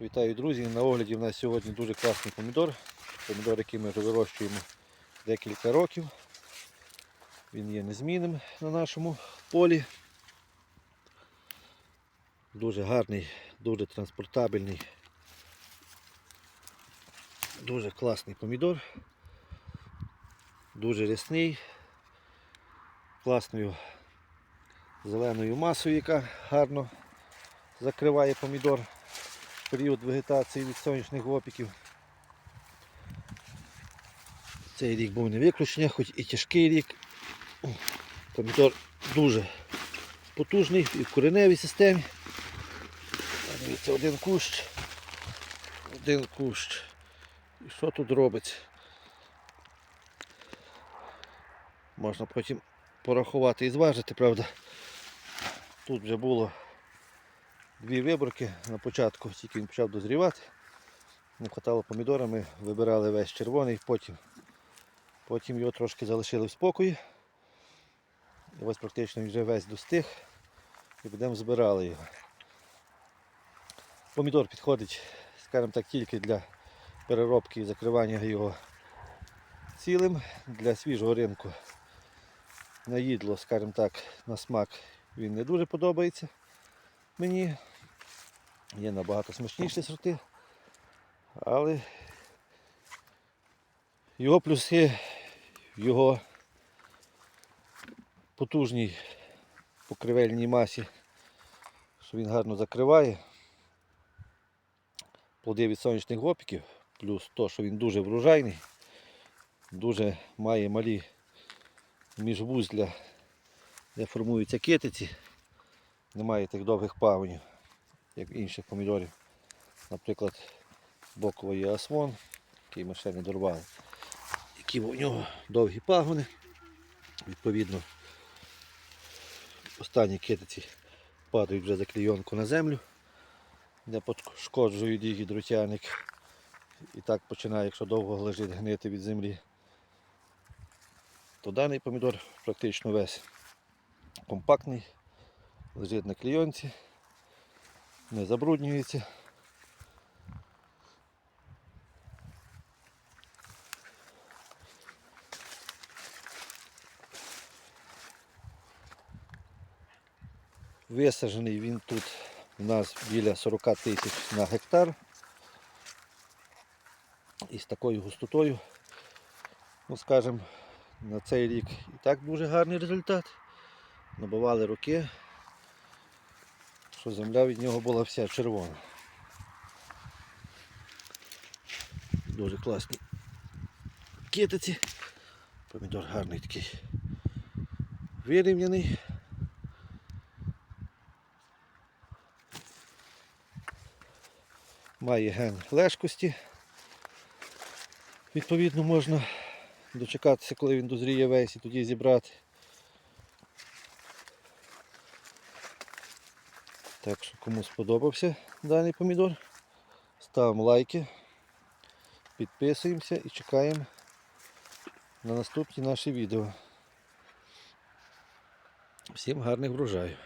Вітаю, друзі! На огляді в нас сьогодні дуже класний помідор. Помідор, який ми вже вирощуємо декілька років. Він є незмінним на нашому полі. Дуже гарний, дуже транспортабельний, дуже класний помідор. Дуже рясний, класною зеленою масою, яка гарно закриває помідор період вегетації від сонячних опіків. Цей рік був не виключення, хоч і тяжкий рік. Помідор дуже потужний і в кореневій системі. Дивіться, один кущ, один кущ. І що тут робиться? Можна потім порахувати і зважити, правда. Тут вже було дві виборки на початку, тільки він почав дозрівати. Не хватало помідора, ми вибирали весь червоний, потім, потім його трошки залишили в спокої. І ось практично він вже весь достиг і будемо збирали його. Помідор підходить, скажімо так, тільки для переробки і закривання його цілим для свіжого ринку. На їдло, скажімо так, на смак він не дуже подобається мені. Є набагато смачніші сорти, але його плюси в його потужній покривельній масі, що він гарно закриває. Плоди від сонячних опіків, плюс то, що він дуже врожайний, дуже має малі міжвузля, де формуються китиці. Немає тих довгих пагонів, як інших помідорів. Наприклад, бокової асвон, який ми ще не дорвали. Які у нього довгі пагони. Відповідно, останні китиці падають вже за клійонку на землю, де пошкоджують їх гідротяник. І так починає, якщо довго лежить гнити від землі, то даний помідор практично весь компактний, лежить на клійонці, не забруднюється. Висаджений він тут у нас біля 40 тисяч на гектар. І з такою густотою, ну скажімо, на цей рік і так дуже гарний результат. Набивали роки, що земля від нього була вся червона. Дуже класні китиці. Помідор гарний такий вирівняний. Має ген лежкості. Відповідно, можна дочекатися, коли він дозріє весь і тоді зібрати. Так що кому сподобався даний помідор, ставимо лайки, підписуємося і чекаємо на наступні наші відео. Всім гарних врожаїв!